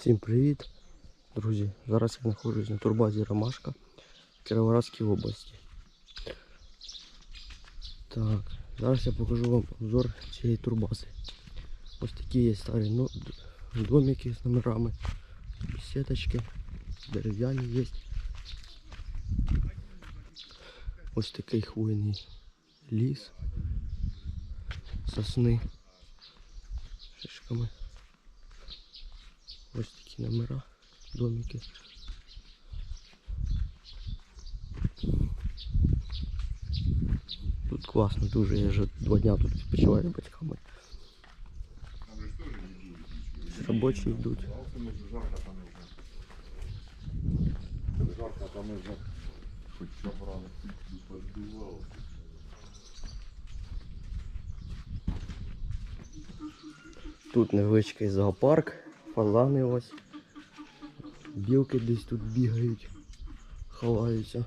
Всім привіт, друзі. Зараз я знаходжусь на турбазі Ромашка в Кіровоградській області. Так, зараз я покажу вам обзор цієї турбази. Ось такі є старі домики з номерами, беседочки, дерев'яні є. Ось такий хвойний ліс, сосни шишками. Ось такі номера, домики. Тут класно дуже, я вже два дня тут відпочиваю з батьками. Робочі йдуть. Жарко, там уже хоть забрали. Тут невеличкий зоопарк, фазани ось. Білки десь тут бігають, ховаються.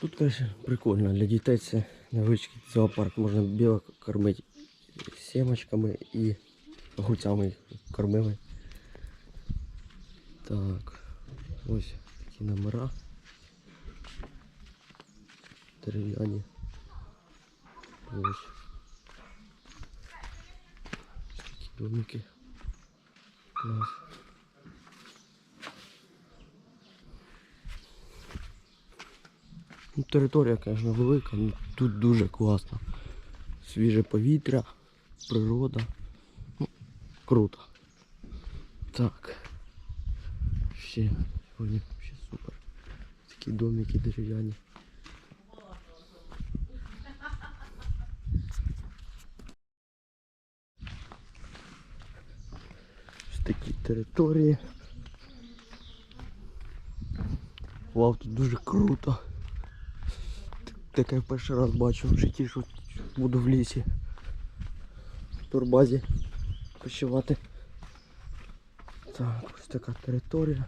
Тут, конечно, прикольно. Для дітей це невеличкий зоопарк. Можна білок кормити сімочками і гуцями їх кормили. Так, ось такі номера. Дерев'яні. Ось. Такі домики. Клас. Ну, територія, звісно, велика, але тут дуже класно. Свіже повітря, природа. Ну, круто. Так. Ще сьогодні ще супер. Такі домики дерев'яні. Ось такі території. Вау, тут дуже круто. Таке я перший раз бачу в житті, що буду в лісі. В турбазі почувати. Так, ось така територія.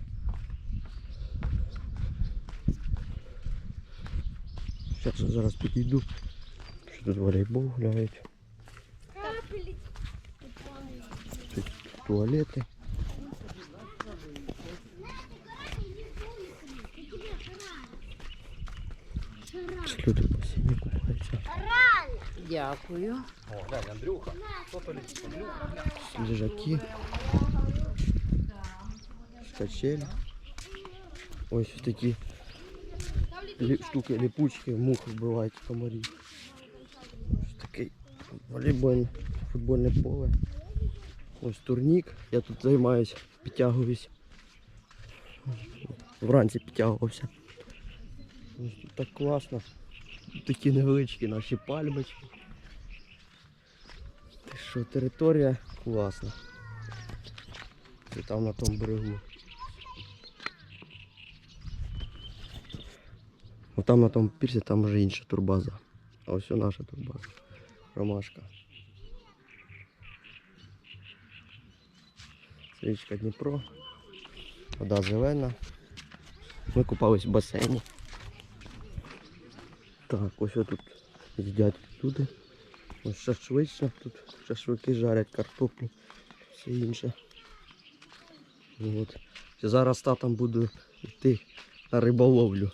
Зараз я зараз підійду. Що тут волейбол гуляють. Тут туалети. Ось Люди в басейні купаються. Дякую. Лежаки. Качель. Ось такі лі- штуки, липучки, мух вбивають комарів. Ось такий волейбольне, футбольне поле. Ось турнік. Я тут займаюсь, підтягуюсь. Вранці підтягувався. Ось тут так класно. Такі невеличкі наші пальмочки. Ти що, територія класна. Це там на тому берегу. Ну там на тому пірсі там вже інша турбаза. А ось наша турбаза. Ромашка. Це річка Дніпро. Вода зелена. Ми купались в басейні. Так, ось тут їдять люди. Ось шашлична, тут шашлики жарять, картоплю, все інше. От. Зараз з татом буду йти на риболовлю.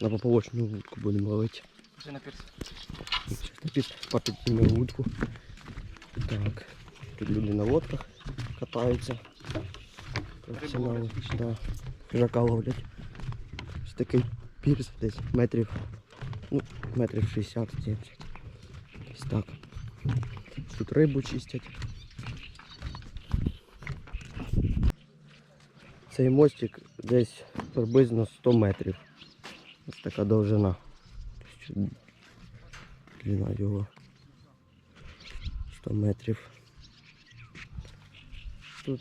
На поповочну вудку будемо ловити. Вже на пірс. На вудку. Так. Тут люди на лодках катаються. Професіонали. Да. Хижака ловлять. Ось такий пірс десь метрів, ну, метрів 60-70. Ось так. Тут рибу чистять. Цей мостик десь приблизно 100 метрів. Ось така довжина. Длина його 100 метрів. Тут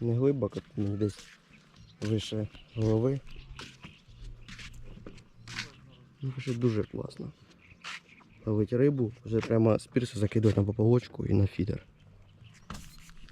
не глибоко, тут десь вище голови. Ну, вже дуже класно. Ловить рибу, вже прямо з пірсу закидувати на поповочку і на фідер.